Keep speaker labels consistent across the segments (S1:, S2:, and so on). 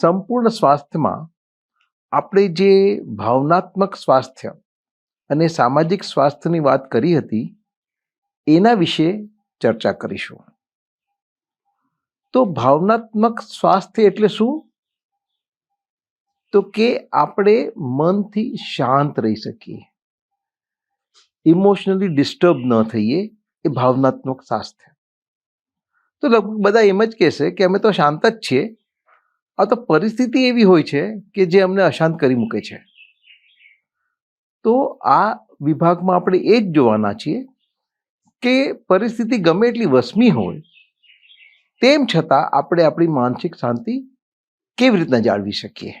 S1: સંપૂર્ણ સ્વાસ્થ્યમાં આપણે જે ભાવનાત્મક સ્વાસ્થ્ય અને સામાજિક સ્વાસ્થ્યની વાત કરી હતી, એના વિશે ચર્ચા કરીશું. તો ભાવનાત્મક સ્વાસ્થ્ય એટલે શું? તો કે આપણે મનથી શાંત રહી શકીએ. ઇમોશનલી ડિસ્ટર્બ ન થઈએ એ ભાવનાત્મક સ્વાસ્થ્ય. તો લગભગ બધા એમ જ કહેશે કે અમે તો શાંત જ છીએ આ તો પરિસ્થિતિ એવી હોય છે કે જે અમને અશાંત કરી મૂકે છે. તો આ વિભાગમાં આપણે એ જ જોવાના છીએ કે પરિસ્થિતિ ગમે એટલી વસમી હોય, તેમ છતાં આપણે આપણી માનસિક શાંતિ કેવી રીતના જાળવી શકીએ?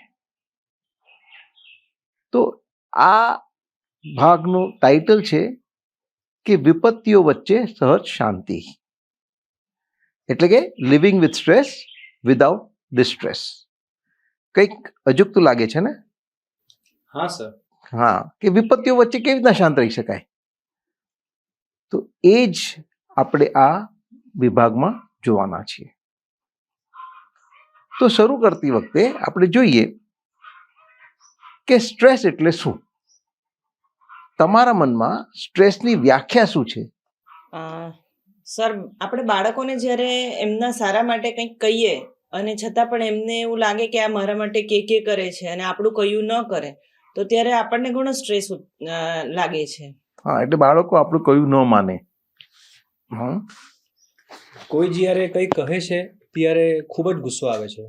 S1: તો આ ભાગનું ટાઇટલ છે કે વિપત્તિઓ વચ્ચે સહજ શાંતિ. એટલે કે living with stress without distress કંઈક અજુકતું લાગે છે ને?
S2: હા સર.
S1: હા કે વિપત્તિઓ વચ્ચે કેવી રીતના શાંત રહી શકાય? તો એ જ આપણે આ વિભાગમાં જોવાના છીએ. તો શરૂ કરતી વખતે આપણે જોઈએ કે સ્ટ્રેસ એટલે શું? તમારા મનમાં સ્ટ્રેસની વ્યાખ્યા શું છે?
S3: સર આપણે બાળકોને જ્યારે એમના સારા માટે કંઈક કહીએ અને છતાં પણ એમને એવું લાગે કે આ મારા માટે કે કે કરે છે અને આપણું કહ્યું ન કરે તો ત્યારે આપણને ઘણો સ્ટ્રેસ લાગે છે.
S1: હા એટલે બાળકો આપણું કયું ન માને.
S2: કોઈ જ્યારે કંઈ કહે છે ત્યારે ખૂબ જ ગુસ્સો આવે છે.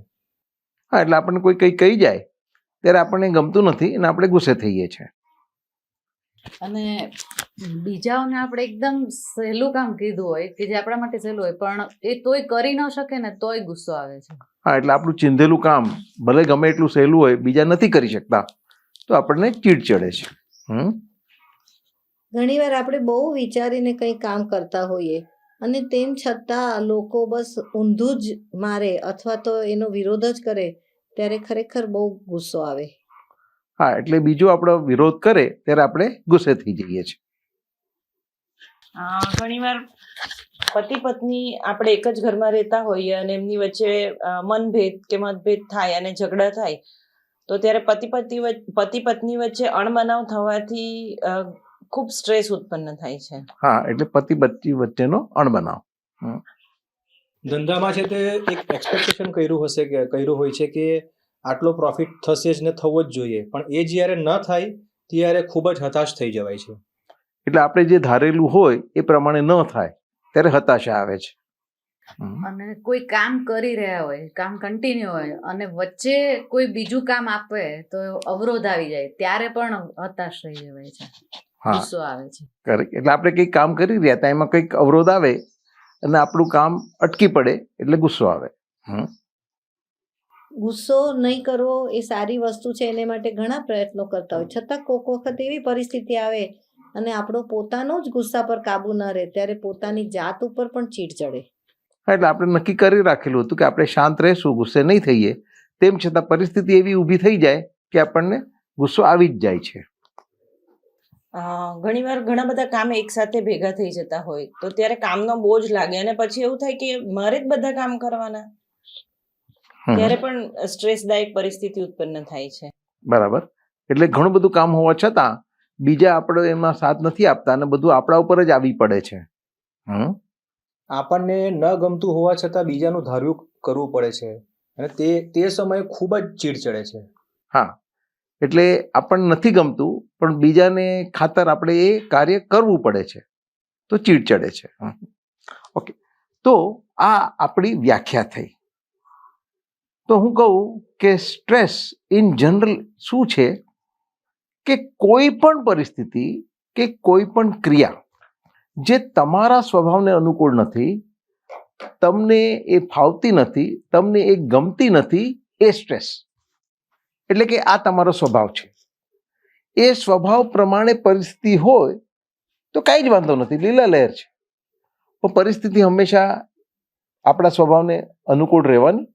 S1: હા એટલે આપણને કોઈ કંઈ કહી જાય ત્યારે આપણને ગમતું નથી અને આપણે ગુસ્સે થઈએ છીએ.
S4: અને બીજાઓને આપણે એકદમ સહેલું કામ કીધું હોય કે જે આપણા માટે સહેલું હોય પણ એ તોય કરી ન શકે ને તોય ગુસ્સો આવે છે.
S1: હા એટલે આપણું ચીંધેલું કામ ભલે ગમે એટલું સહેલું હોય બીજા નથી કરી શકતા તો આપણને ચીડ ચડે છે. હમ?
S5: ઘણીવાર આપણે બહુ વિચારીને કંઈ કામ કરતા હોઈએ અને તેમ છતાં લોકો બસ ઊંધું જ મારે અથવા તો એનો વિરોધ જ કરે ત્યારે ખરેખર બહુ ગુસ્સો આવે.
S1: હા એટલે બીજો આપણો વિરોધ કરે ત્યારે આપણે ગુસ્સે થઈ જઈએ છીએ.
S3: ઘણીવાર પતિ પત્ની આપણે એક જ ઘરમાં રહેતા હોઈએ અને એમની વચ્ચે મનભેદ કે મતભેદ થાય અને ઝઘડા થાય તો ત્યારે પતિ પતિ પતિ પત્ની વચ્ચે અણબનાવ થવાથી ખૂબ સ્ટ્રેસ ઉત્પન્ન થાય છે.
S1: હા એટલે પતિ પત્ની વચ્ચેનો અણબનાવ.
S2: ધંધામાં છે તે એક એક્સપેક્ટેશન કર્યું હશે કે કર્યું હોય છે કે આટલો પ્રોફિટ થશે જ ને થવો જ જોઈએ. પણ એ જ્યારે ન થાય ત્યારે ખૂબ જ હતાશ થઈ જવાય છે.
S1: એટલે આપણે જે ધારેલું હોય એ પ્રમાણે ન થાય ત્યારે હતાશા આવે છે.
S4: અને કોઈ કામ કરી રહ્યા હોય કામ કન્ટિન્યુ હોય અને વચ્ચે કોઈ બીજું કામ આપે તો અવરોધ આવી જાય. ત્યારે પણ હતાશ થઈ જવાય છે. ગુસ્સો આવે છે.
S1: એટલે આપણે કંઈક કામ કરી રહ્યા હતા એમાં કંઈક અવરોધ આવે અને આપણું કામ અટકી પડે એટલે ગુસ્સો આવે. હમ.
S5: ગુસ્સો નહીં કરવો એ સારી વસ્તુ છે એને માટે ઘણા પ્રયત્નો કરતા હોય. છતાં કોઈક વખત એવી પરિસ્થિતિ આવે અને આપણો પોતાનો જ ગુસ્સા પર કાબુ ન રહે ત્યારે પોતાની જાત ઉપર પણ ચીડ ચડે.
S1: એટલે આપણે નક્કી કરી રાખેલું હતું કે આપણે શાંત રહેશું ગુસ્સે નહીં થઈએ. તેમ છતાં પરિસ્થિતિ એવી ઊભી થઈ જાય કે આપણને ગુસ્સો આવી જ જાય છે.
S3: ઘણીવાર ઘણા બધા કામ એકસાથે ભેગા થઈ જતા હોય તો ત્યારે કામનો બોજ લાગે અને પછી એવું થાય કે મારે જ બધા કામ કરવાના. ત્યારે પણ સ્ટ્રેસદાયક પરિસ્થિતિ ઉત્પન્ન થાય છે.
S1: બરાબર. એટલે ઘણું બધું કામ હોવા છતાં બીજા આપણે એમાં સાથ નથી આપતા અને બધું આપણા ઉપર જ આવી પડે છે. હમ.
S2: આપણને ન ગમતું હોવા છતાં બીજાનું ધાર્યું કરવું પડે છે અને તે તે સમયે ખૂબ જ ચીડ ચડે છે.
S1: હા. એટલે આપણને નથી ગમતું પણ બીજાને ખાતર આપણે એ કાર્ય કરવું પડે છે. તો ચીડ ચડે છે. ઓકે. તો આ આપણી વ્યાખ્યા થઈ. તો હું કહું કે સ્ટ્રેસ ઇન જનરલ શું છે? કે કોઈ પણ પરિસ્થિતિ, કે કોઈ પણ ક્રિયા જે તમારા સ્વભાવને અનુકૂળ નથી, તમને એ ફાવતી નથી, તમને એ ગમતી નથી, એ સ્ટ્રેસ. એટલે કે આ તમારો સ્વભાવ છે. એ સ્વભાવ પ્રમાણે પરિસ્થિતિ હોય તો કાંઈ જ વાંધો નથી, લીલા લહેર છે. પણ પરિસ્થિતિ હંમેશા આપણા સ્વભાવને અનુકૂળ રહેવાની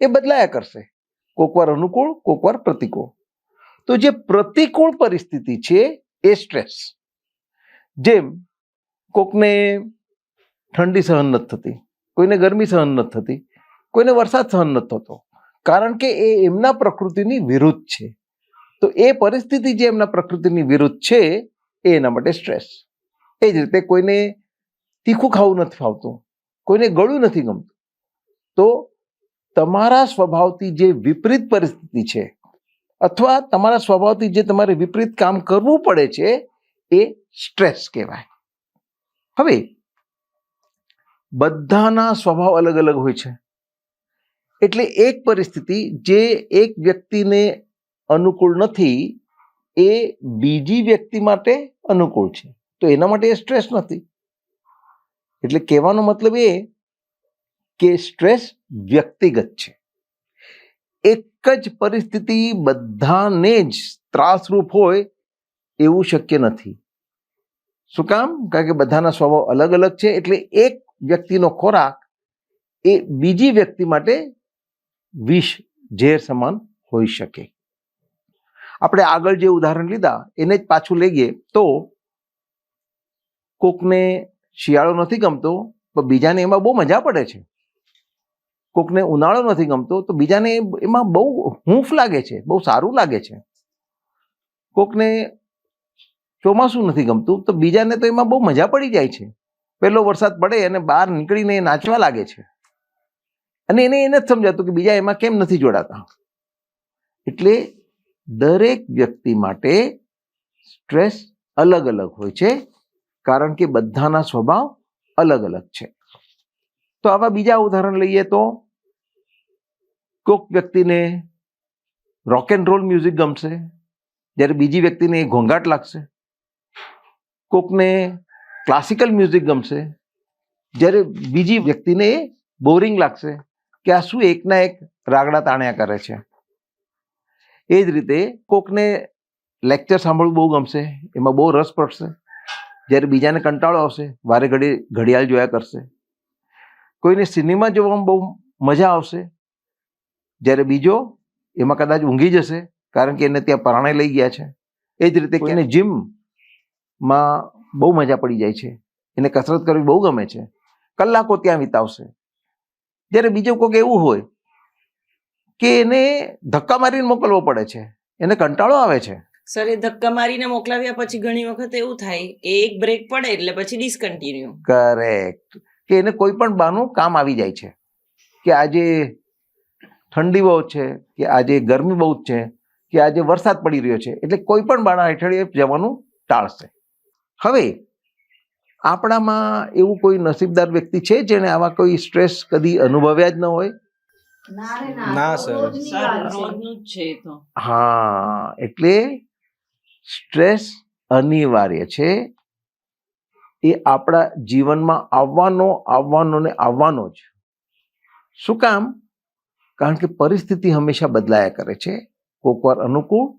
S1: એ બદલાયા કરશે. કોકવાર અનુકૂળ, કોકવાર પ્રતિકૂળ. તો જે પ્રતિકૂળ પરિસ્થિતિ છે, એ સ્ટ્રેસ. જેમ કોકને ઠંડી સહન નથી થતી, કોઈને ગરમી સહન નથી થતી, કોઈને વરસાદ સહન નથી થતો, કારણ કે એ એમના પ્રકૃતિની વિરુદ્ધ છે. તો એ પરિસ્થિતિ જે એમના પ્રકૃતિની વિરુદ્ધ છે, એ એના માટે સ્ટ્રેસ. એ જ રીતે કોઈને તીખું ખાવું નથી ફાવતું, કોઈને ગળું નથી ગમતું. તો તમારા સ્વભાવથી જે વિપરીત પરિસ્થિતિ છે, અથવા તમારા સ્વભાવથી જે તમારે વિપરીત કામ કરવું પડે છે, એ સ્ટ્રેસ કહેવાય. હવે, બધાના સ્વભાવ અલગ અલગ હોય છે. એટલે એક પરિસ્થિતિ જે એક વ્યક્તિને અનુકૂળ નથી, એ બીજી વ્યક્તિ માટે અનુકૂળ છે. તો એના માટે એ સ્ટ્રેસ નથી. એટલે કહેવાનો મતલબ એ કે સ્ટ્રેસ વ્યક્તિગત છે. એક જ પરિસ્થિતિ બધાને જ ત્રાસરૂપ હોય એવું શક્ય નથી. શું કામ? કારણ કે બધાના સ્વભાવ અલગ અલગ છે એટલે એક વ્યક્તિનો ખોરાક એ બીજી વ્યક્તિ માટે વિષ ઝેર સમાન હોઈ શકે. આપણે આગળ જે ઉદાહરણ લીધા, એને જ પાછું લઈએ તો કોકને શિયાળો નથી ગમતો, પણ બીજાને એમાં બહુ મજા પડે છે. કોકને ઉનાળો નથી ગમતો, તો બીજાને એમાં બહુ હૂંફ લાગે છે, બહુ સારું લાગે છે. કોકને ચોમાસું નથી ગમતું, તો બીજાને તો એમાં બહુ મજા પડી જાય છે. પહેલો વરસાદ પડે અને બહાર નીકળીને એ નાચવા લાગે છે. અને એને એને જ સમજાતું કે બીજા એમાં કેમ નથી જોડાતા. એટલે દરેક વ્યક્તિ માટે સ્ટ્રેસ અલગ અલગ હોય છે, કારણ કે બધાના સ્વભાવ અલગ અલગ છે. તો આવા બીજા ઉદાહરણ લઈએ તો કોક વ્યક્તિને રોક એન્ડ રોલ મ્યુઝિક ગમશે, જ્યારે બીજી વ્યક્તિને ઘોંઘાટ લાગશે. કોકને ક્લાસિકલ મ્યુઝિક ગમશે, જ્યારે બીજી વ્યક્તિને બોરિંગ લાગશે કે આ શું એકના એક રાગડા તાણ્યા કરે છે. એ જ રીતે કોકને લેક્ચર સાંભળવું બહુ ગમશે, એમાં બહુ રસ પડશે. જ્યારે બીજાને કંટાળો આવશે, વારે ઘડી ઘડિયાળ જોયા કરશે. કોઈને સિનેમા જોવામાં બહુ મજા આવશે જ્યારે બીજો એમાં કદાચ ઊંઘી જશે કારણ કે એને ત્યાં પરાણે લઈ ગયા છે. એ જ રીતે એને જીમમાં બહુ મજા પડી જાય છે. એને કસરત કરવી બહુ ગમે છે. કલાકો ત્યાં વિતાવશે. જ્યારે બીજો કોઈક એવું હોય કે એને ધક્કા મારીને મોકલવો પડે છે એને કંટાળો આવે છે.
S3: સર એ ધક્કા મારીને મોકલાવ્યા પછી ઘણી વખત એવું થાય કે એક બ્રેક પડે એટલે પછી ડિસકન્ટિન્યુ
S1: કરેક્ટ કે એને કોઈ પણ બાનું કામ આવી જાય છે. કે આજે ઠંડી બહુ છે કે આજે ગરમી બહુ જ છે કે આજે વરસાદ પડી રહ્યો છે એટલે કોઈ પણ બાળા હેઠળ એ જવાનું ટાળશે. હવે આપણામાં એવું કોઈ નસીબદાર વ્યક્તિ છે જેને આવા કોઈ સ્ટ્રેસ કદી અનુભવ્યા જ ન હોય?
S2: ના.
S3: સર. રોજનું છે.
S1: હા એટલે સ્ટ્રેસ અનિવાર્ય છે. એ આપણા જીવનમાં આવવાનો આવવાનો ને આવવાનો જ. શું કામ? કારણ કે પરિસ્થિતિ હંમેશા બદલાયા કરે છે. કોકવાર અનુકૂળ,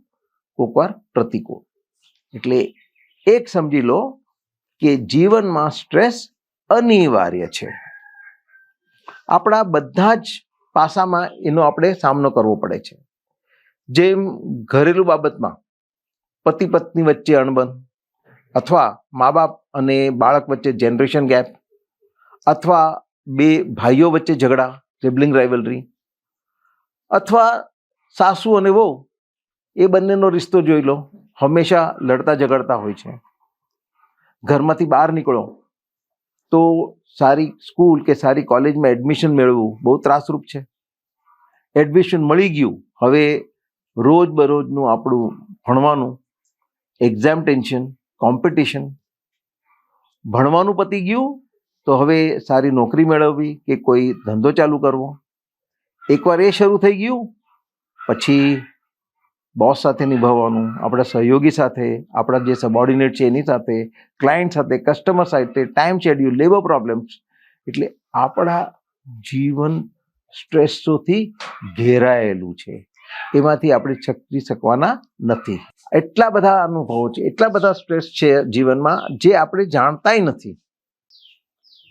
S1: કોકવાર પ્રતિકૂળ. એટલે એક સમજી લો કે જીવનમાં સ્ટ્રેસ અનિવાર્ય છે. આપણા બધા જ પાસામાં એનો આપણે સામનો કરવો પડે છે. જેમ ઘરેલું બાબતમાં પતિ પત્ની વચ્ચે અણબન અથવા મા બાપ અને બાળક વચ્ચે જનરેશન ગેપ અથવા બે ભાઈઓ વચ્ચે ઝઘડા સિબ્લિંગ રાઇવલરી અથવા સાસુ અને વહુ, એ બંનેનો રિશ્તો જોઈ લો. હંમેશા લડતા ઝઘડતા હોય છે. ઘરમાંથી બહાર નીકળો તો સારી સ્કૂલ કે સારી કોલેજમાં એડમિશન મેળવવું બહુ ત્રાસરૂપ છે. એડમિશન મળી ગયું. હવે રોજ બરોજનું આપણું ભણવાનું એક્ઝામ ટેન્શન કોમ્પિટિશન ભણવાનું પતી ગયું તો હવે સારી નોકરી મેળવવી કે કોઈ ધંધો ચાલુ કરવો. એકવાર એ શરૂ થઈ ગયું, પછી બોસ સાથે નિભાવવાનું, આપણા સહયોગી સાથે, આપણા જે સબોર્ડિનેટ છે એની સાથે ક્લાયન્ટ સાથે કસ્ટમર સાથે ટાઈમ શેડ્યુલ લેબર પ્રોબ્લેમ્સ એટલે આપણા જીવન સ્ટ્રેસોથી ઘેરાયેલું છે. એમાંથી આપણે છટકી શકવાના નથી. એટલા બધા અનુભવો છે, એટલા બધા સ્ટ્રેસ છે જીવનમાં જે આપણે જાણતાય નથી.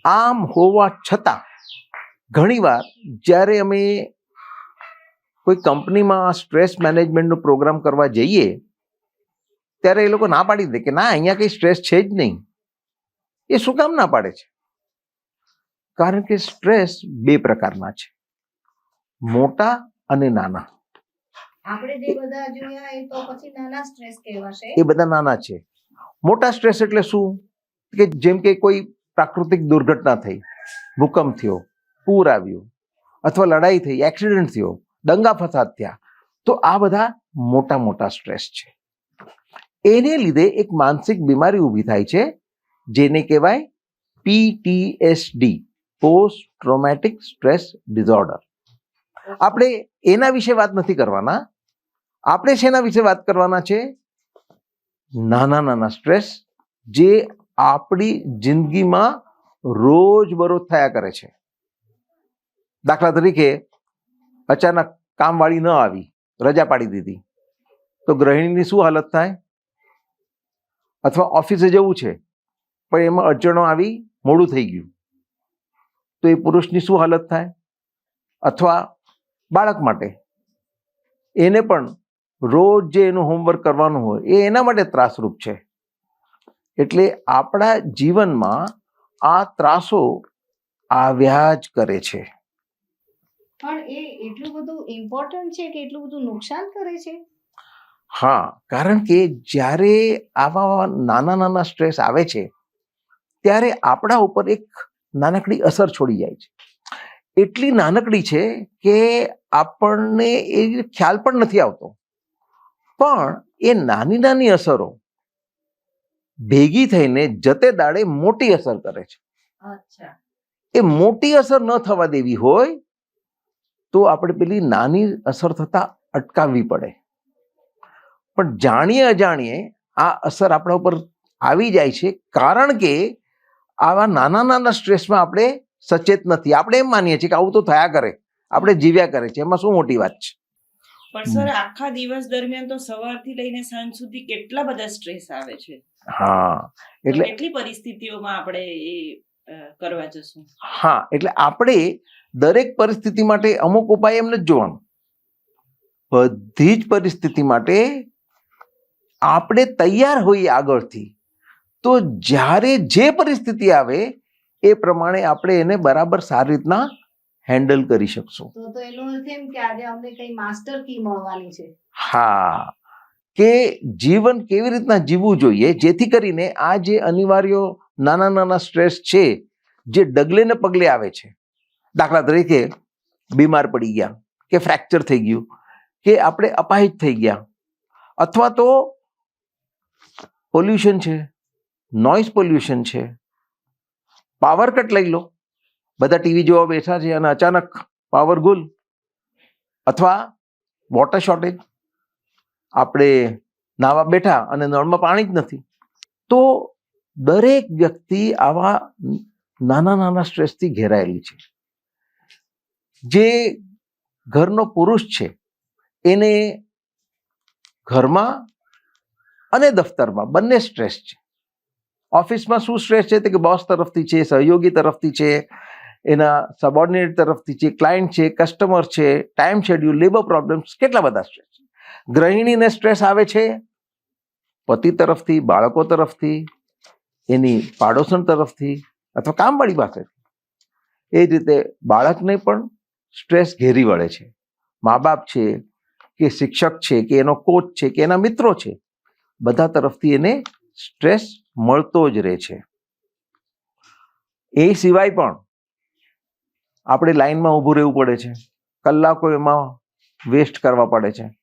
S1: આમ હોવા છતાં ઘણીવાર જ્યારે અમે કોઈ કંપનીમાં સ્ટ્રેસ મેનેજમેન્ટનો પ્રોગ્રામ કરવા જઈએ ત્યારે એ લોકો ના પાડી દે કે ના અહીંયા કંઈ સ્ટ્રેસ છે જ નહીં. એ શું કામ ના પાડે છે? કારણ કે સ્ટ્રેસ બે પ્રકારના છે. મોટા અને નાના.
S5: એ
S1: બધા નાના છે. મોટા સ્ટ્રેસ એટલે શું? કે જેમ કે કોઈ પ્રાકૃતિક દુર્ઘટના થઈ ભૂકંપ થયો પૂર આવ્યું, અથવા લડાઈ થઈ એક્સિડન્ટ થયો, દંગા ફસાદ થયા, તો આ બધા મોટા મોટા સ્ટ્રેસ છે. એને લીધે એક માનસિક બીમારી ઊભી થાય છે, જેને કહેવાય PTSD post traumatic stress disorder આપણે એના વિશે વાત નથી કરવાના. આપણે શેના વિશે વાત કરવાના છે? નાના નાના સ્ટ્રેસ જે આપણી જિંદગીમાં રોજ બરોજ થયા કરે છે. દાખલા તરીકે અચાનક કામવાળી ન આવી, રજા પાડી દીધી. તો ગૃહિણીની શું હાલત થાય? અથવા ઓફિસે જવું છે, પણ એમાં અડચણો આવી, મોડું થઈ ગયું. તો એ પુરુષની શું હાલત થાય? અથવા બાળક માટે? એને પણ રોજ જે એનું હોમવર્ક કરવાનું હોય, એ એના માટે ત્રાસરૂપ છે. એટલે આપણા જીવનમાં આ ત્રાસો આવ્યા જ કરે છે.
S5: પણ એ એટલું બધું ઇમ્પોર્ટન્ટ છે કે એટલું બધું નુકસાન કરે છે?
S1: હા કારણ કે જ્યારે આવા નાના નાના સ્ટ્રેસ આવે છે ત્યારે આપણા ઉપર એક નાનકડી અસર છોડી જાય છે. એટલી નાનકડી છે કે આપણને એ ખ્યાલ પણ નથી આવતો. પણ એ નાની નાની અસરો ભેગી થઈને જતે દાડે મોટી અસર કરે છે.
S5: અચ્છા.
S1: એ મોટી અસર ન થવા દેવી હોય તો આપણે પેલી નાની અસર થતા અટકાવવી પડે. પણ જાણીએ અજાણીએ આ અસર આપણા ઉપર આવી જાય છે કારણ કે આવા નાના નાના સ્ટ્રેસમાં આપણે સચેત નથી. આપણે એમ માનીએ છીએ કે આવું તો થયા કરે. આપણે જીવ્યા કરે છે. એમાં શું મોટી વાત છે?
S3: પણ સર આખા દિવસ દરમિયાન તો સવારથી લઈને સાંજ સુધી કેટલા બધા સ્ટ્રેસ આવે છે?
S1: હા. એટલે
S3: કેટલી પરિસ્થિતિઓમાં આપણે કરવા જશું.
S1: હા એટલે આપણે દરેક પરિસ્થિતિ માટે અમુક ઉપાય એમ નથી જોવાનું. બધી જ પરિસ્થિતિ માટે આપણે તૈયાર હોઈએ આગળથી તો જ્યારે જે પરિસ્થિતિ આવે એ પ્રમાણે આપણે એને બરાબર સારી રીતના હેન્ડલ કરી શકશું.
S5: તો તો એનો અર્થ એમ કે આજે અમને કઈ માસ્ટર કી મળવાની છે.
S1: હા કે જીવન કેવી રીતના જીવવું જોઈએ જેથી કરીને આ જે અનિવાર્ય નાના નાના સ્ટ્રેસ છે, જે ડગલે ને પગલે આવે છે. દાખલા તરીકે બીમાર પડી ગયા, કે ફ્રેક્ચર થઈ ગયું, કે આપણે અપાહિત થઈ ગયા, અથવા તો પોલ્યુશન છે નોઇઝ પોલ્યુશન છે, પાવર કટ લઈ લો. બધા ટીવી જોવા બેઠા છે અને અચાનક પાવર ગુલ, અથવા વોટર શોર્ટેજ. આપણે નાવા બેઠા અને નળમાં પાણી જ નથી. તો દરેક વ્યક્તિ આવા નાના નાના સ્ટ્રેસથી ઘેરાયેલી છે. જે ઘરનો પુરુષ છે, એને ઘરમાં અને દફતરમાં બંને સ્ટ્રેસ છે. ઓફિસમાં શું સ્ટ્રેસ છે તે કે બોસ તરફથી છે, સહયોગી તરફથી છે, એના સબોર્ડિનેટ તરફથી છે, ક્લાયન્ટ છે, કસ્ટમર છે, ટાઈમ શેડ્યુલ, લેબર પ્રોબ્લેમ્સ, કેટલા બધા સ્ટ્રેસ છે. ગૃહિણીને સ્ટ્રેસ આવે છે, પતિ તરફથી, બાળકો તરફથી એની પાડોશણ તરફથી અથવા કામવાળી પાસેથી. એ રીતે બાળકને પણ સ્ટ્રેસ ઘેરી વળે છે. મા બાપ છે કે શિક્ષક છે કે એનો કોચ છે કે એના મિત્રો છે, બધા તરફથી એને સ્ટ્રેસ મળતો જ રહે છે. એ સિવાય પણ આપણે લાઈનમાં ઊભું રહેવું પડે છે. કલાકો એમાં વેસ્ટ કરવા પડે છે.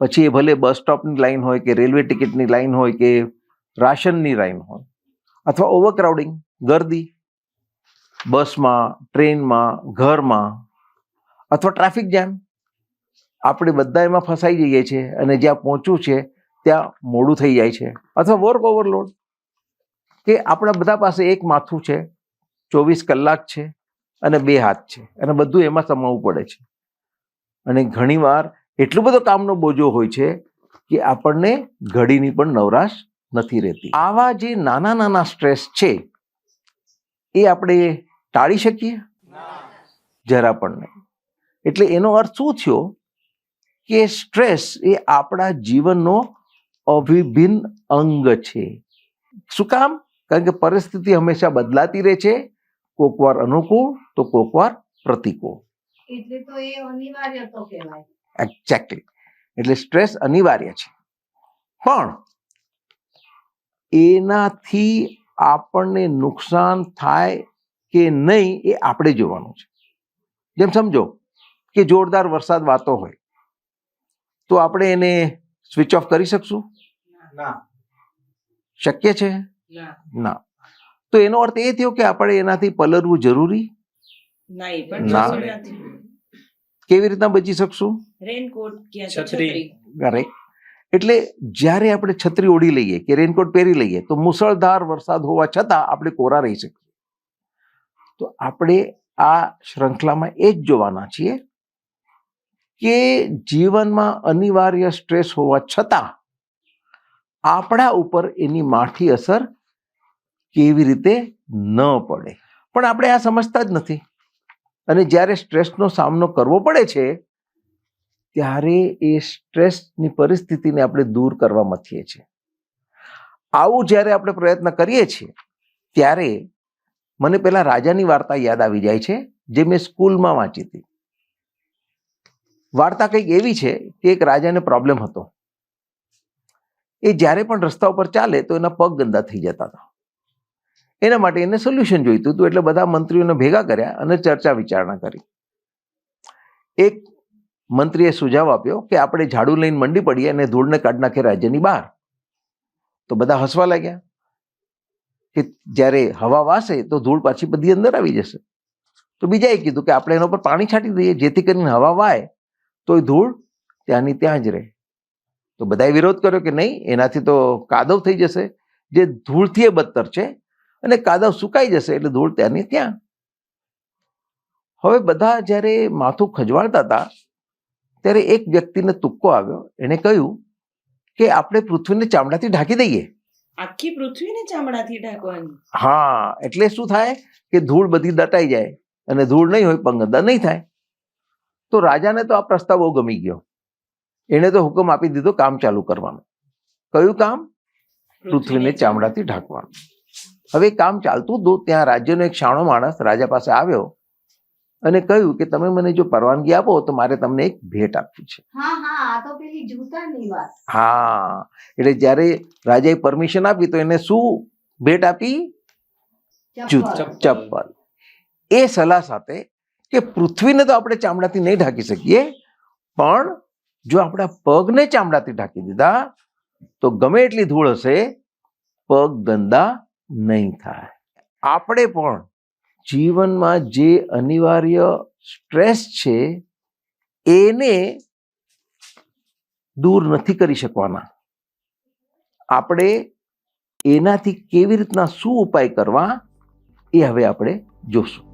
S1: પછી એ ભલે બસ સ્ટોપની લાઈન હોય કે રેલવે ટિકિટની લાઈન હોય કે રાશનની રાઈમ હોય. અથવા ઓવરક્રાઉડિંગ ગર્દી, બસમાં, ટ્રેનમાં, ઘરમાં, અથવા ટ્રાફિક જામ આપણે બધા એમાં ફસાઈ જઈએ છીએ અને જ્યાં પહોંચવું છે, ત્યાં મોડું થઈ જાય છે. અથવા વર્ક ઓવરલોડ કે આપણા બધા પાસે એક માથું છે, ચોવીસ કલાક છે અને બે હાથ છે. અને બધું એમાં સમાવવું પડે છે. અને ઘણીવાર એટલો બધો કામનો બોજો હોય છે કે આપણને ઘડીની પણ નવરાશ નથી રહેતી. આવા જે નાના નાના સ્ટ્રેસ છે એ આપણે ટાળી શકીએ? જરા પણ નહીં. એટલે એનો અર્થ શું થયો? કે સ્ટ્રેસ એ આપણા જીવનનો અભિભિન્ન અંગ છે. શું કામ? કારણ કે પરિસ્થિતિ હંમેશા બદલાતી રહે છે. કોકવાર અનુકૂળ તો કોકવાર પ્રતિકૂળ.
S5: એટલે તો એ અનિવાર્ય તો કહેવાય.
S1: એક્ઝેક્ટલી એટલે સ્ટ્રેસ અનિવાર્ય છે. પણ એનાથી આપણને નુકસાન થાય કે નહીં એ આપણે જોવાનું છે. જેમ સમજો કે જોરદાર વરસાદ વાતો હોય તો આપણે એને સ્વિચ ઓફ કરી શકશું?
S2: ના.
S1: શક્ય છે?
S3: ના.
S1: તો એનો અર્થ એ થયો કે આપણે એનાથી પલરવું જરૂરી?
S3: ના.
S1: કેવી રીતના બચી શકશું?
S3: રેનકોટ.
S2: છત્રી.
S1: કરેક્ટ એટલે જ્યારે આપણે છત્રી ઓઢી લઈએ કે રેનકોટ પહેરી લઈએ, તો મુસળધાર વરસાદ હોવા છતાં આપણે કોરા રહી શકીએ. તો આપણે આ શ્રૃંખલામાં એ જ જોવાના છીએ કે જીવનમાં અનિવાર્ય સ્ટ્રેસ હોવા છતાં આપણા ઉપર એની માઠી અસર કેવી રીતે ન પડે. પણ આપણે આ સમજતા જ નથી. અને જ્યારે સ્ટ્રેસનો સામનો કરવો પડે છે ત્યારે એ સ્ટ્રેસની પરિસ્થિતિને આપણે દૂર કરવા મથીએ છીએ. આવું જ્યારે આપણે પ્રયત્ન કરીએ છીએ, ત્યારે મને પેલા રાજાની વાર્તા યાદ આવી જાય છે, જે મેં સ્કૂલમાં વાંચી હતી. વાર્તા કંઈક એવી છે કે એક રાજાને પ્રોબ્લેમ હતો. એ જ્યારે પણ રસ્તા ઉપર ચાલે તો એના પગ ગંદા થઈ જતા હતા. એના માટે એને સોલ્યુશન જોઈતું હતું એટલે બધા મંત્રીઓને ભેગા કર્યા અને ચર્ચા વિચારણા કરી. એક મંત્રીએ સુઝાવ આપ્યો કે આપણે ઝાડુ લઈને મંડી પડીએ અને ધૂળને કાઢી નાખીએ રાજ્યની બહાર. તો બધા હસવા લાગ્યા કે જ્યારે હવા વાસે તો ધૂળ પાછી બધી અંદર આવી જશે. તો બીજાએ કીધું કે આપણે એના પર પાણી છાંટી દઈએ, જેથી કરીને હવા વાય તો એ ધૂળ ત્યાંની ત્યાં જ રહે. તો બધાએ વિરોધ કર્યો કે નહીં, એનાથી તો કાદવ થઈ જશે, જે ધૂળથી એ બદતર છે, અને કાદવ સુકાઈ જશે એટલે ધૂળ ત્યાંની ત્યાં. હવે બધા જ્યારે માથું ખજવાળતા હતા ત્યારે એક વ્યક્તિને તુક્કો આવ્યો. એણે કહ્યું કે આપણે પૃથ્વીને ચામડાથી ઢાંકી દઈએ.
S3: આખી પૃથ્વીને ચામડાથી ઢાંકવાની?
S1: હા એટલે શું થાય કે ધૂળ બધી દટાઈ જાય અને ધૂળ નહીં હોય પંગદા નહીં થાય. તો રાજાને તો આ પ્રસ્તાવ બહુ ગમી ગયો. એણે તો હુકમ આપી દીધો કામ ચાલુ કરવાનું. કયું કામ? પૃથ્વીને ચામડાથી ઢાંકવાનું. હવે કામ ચાલતું હતું ત્યાં રાજ્યનો એક શાણો માણસ રાજા પાસે આવ્યો અને કહ્યું કે તમે મને જો પરવાનગી આપો તો મારે તમને એક ભેટ આપવી છે.
S5: હા
S1: એટલે જ્યારે રાજાએ પરમિશન આપી તો એને શું ભેટ આપી. ચપ્પલ. એ સલાહ સાથે કે પૃથ્વીને તો આપણે ચામડાથી નહીં ઢાંકી શકીએ પણ જો આપણા પગને ચામડાથી ઢાંકી દીધા તો ગમે એટલી ધૂળ હશે પગ ગંદા નહીં થાય. આપણે પણ જીવનમાં જે અનિવાર્ય સ્ટ્રેસ છે, એને દૂર નથી કરી શકવાના. આપણે એનાથી કેવી રીતના શું ઉપાય કરવા, એ હવે આપણે જોશું.